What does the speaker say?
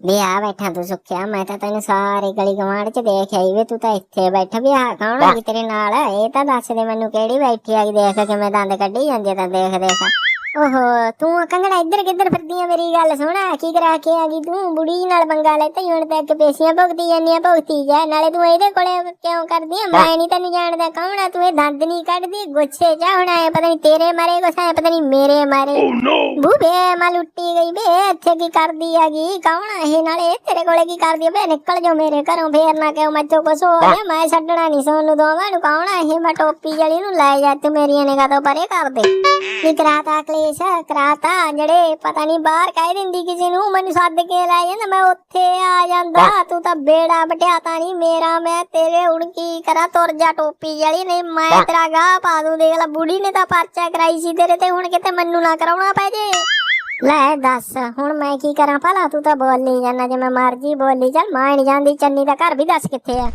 ਵੀ ਆ ਬੈਠਾ ਤੂੰ ਸੁੱਖਿਆ ਮੈਂ ਤਾਂ ਤੈਨੂੰ ਸਾਰੇ ਗਲੀ ਗਵਾਂਢ ਚ ਦੇਖ ਆਈ ਵੇ ਤੂੰ ਤਾਂ ਇੱਥੇ ਬੈਠਾ ਵੀ ਆ ਕੌਣ ਆ ਤੇਰੇ ਨਾਲ? ਇਹ ਤਾਂ ਦੱਸ ਦੇ ਮੈਨੂੰ ਕਿਹੜੀ ਬੈਠੀ ਆ ਦੇਖ ਕਿਵੇਂ ਦੰਦ ਕੱਢੀ ਜਾਂਦੀ ਤਾਂ ਦੇਖ ਦੇਖ। ਓਹੋ ਤੂੰ ਕੰਗਣਾ ਇੱਧਰ ਕਿੱਧਰ ਫਿਰਦੀ ਆ ਮੇਰੀ ਗੱਲ ਸੁਣ? ਕੀ ਕਰਾ ਕੇ ਆ ਗਈ ਤੂੰ? ਬੁੜੀ ਨਾਲ ਪੰਗਾ ਲੈ ਤੇ ਹੁਣ ਤੱਕ ਪੇਸ਼ੀਆਂ ਭੁਗਤੀ ਜਾਂਦੀਆਂ ਭੁਗਤੀ ਜਾ। ਨਾਲੇ ਤੂੰ ਇਹਦੇ ਕੋਲੇ ਕਿਉਂ ਕਰਦੀ ਆ? ਮੈਂ ਨਹੀਂ ਤੈਨੂੰ ਜਾਣਦਾ ਕੌਣ ਆ? ਤੂੰ ਇਹ ਦੰਦ ਨਹੀਂ ਕੱਢਦੀ ਗੁੱਸੇ ਚ ਹੁਣ ਆਏ ਪਤਾ ਨਹੀਂ ਤੇਰੇ ਮਾਰੇ ਆਏ ਪਤਾ ਨਹੀਂ ਮੇਰੇ ਮਾਰੇ। ਬੂਬੇ ਮੈਂ ਲੁੱਟੀ ਗਈ ਬੇ ਇੱਥੇ ਕੀ ਕਰਦੀ ਹੈਗੀ? ਕੌਣ ਆ ਇਹ? ਨਾਲੇ ਤੇਰੇ ਕੋਲੇ ਕੀ ਕਰਦੀ ਬੇ ਨਿਕਲ ਜਾ ਮੇਰੇ ਘਰੋਂ ਫੇਰ ਨਾ ਕਿਉਂ ਹੋ ਗਿਆ? ਮੈਂ ਛੱਡਣਾ ਨਹੀਂ ਸੋਨੂੰ ਦੋਵਾਂ ਨੂੰ। ਕੌਣ ਆ ਇਹ? ਮੈਂ ਟੋਪੀ ਜਲੀ ਨੂੰ ਲੈ ਜਾ ਤੂੰ ਮੇਰੀਆਂ ਨਿਗਾਹ ਤੋਂ ਪਰੇ ਕਰ ਦੇ। ਨੀ ਕਰਾਤਾ ਕਲੇਸ਼ ਕਰਾਤਾ ਜਿਹੜੇ ਪਤਾ ਨਹੀਂ ਬਾਹਰ ਕਹਿ ਦਿੰਦੀ ਕਿਸੇ ਨੂੰ ਮੈਨੂੰ ਸੱਦ ਕੇ ਲੈ ਜਾਂਦਾ ਮੈਂ ਉੱਥੇ ਆ ਜਾਂਦਾ। ਤੂੰ ਤਾਂ ਬੇੜਾ ਬਟਿਆਤਾ ਨਹੀਂ ਮੇਰਾ ਮੈਂ ਤੇਰੇ ਹੁਣ ਕੀ ਕਰਾਂ? ਤੁਰ ਜਾ ਟੋਪੀ ਜਲੀ ਨਹੀਂ ਮੈਂ ਤੇਰਾ ਗਾਹ ਪਾ ਦੂੰ। ਦੇਖ ਲੈ ਬੁੜੀ ਨੇ ਤਾਂ ਪਰਚਾ ਕਰਾਈ ਸੀ ਤੇਰੇ ਤੇ ਹੁਣ ਕਿਤੇ ਮੈਨੂੰ ਨਾ ਕਰਾਉਣਾ ਪੈ ਜੇ। ਲੈ ਦੱਸ ਹੁਣ ਮੈਂ ਕੀ ਕਰਾਂ? ਭਲਾ ਤੂੰ ਤਾਂ ਬੋਲੀ ਜਾਣਾ ਜੇ ਮੈਂ ਮਰਜ਼ੀ ਬੋਲੀ ਚੱਲ ਮੈਂ ਨਹੀਂ ਜਾਂਦੀ ਚੰਨੀ ਦਾ ਘਰ ਵੀ ਦੱਸ ਕਿੱਥੇ ਆ?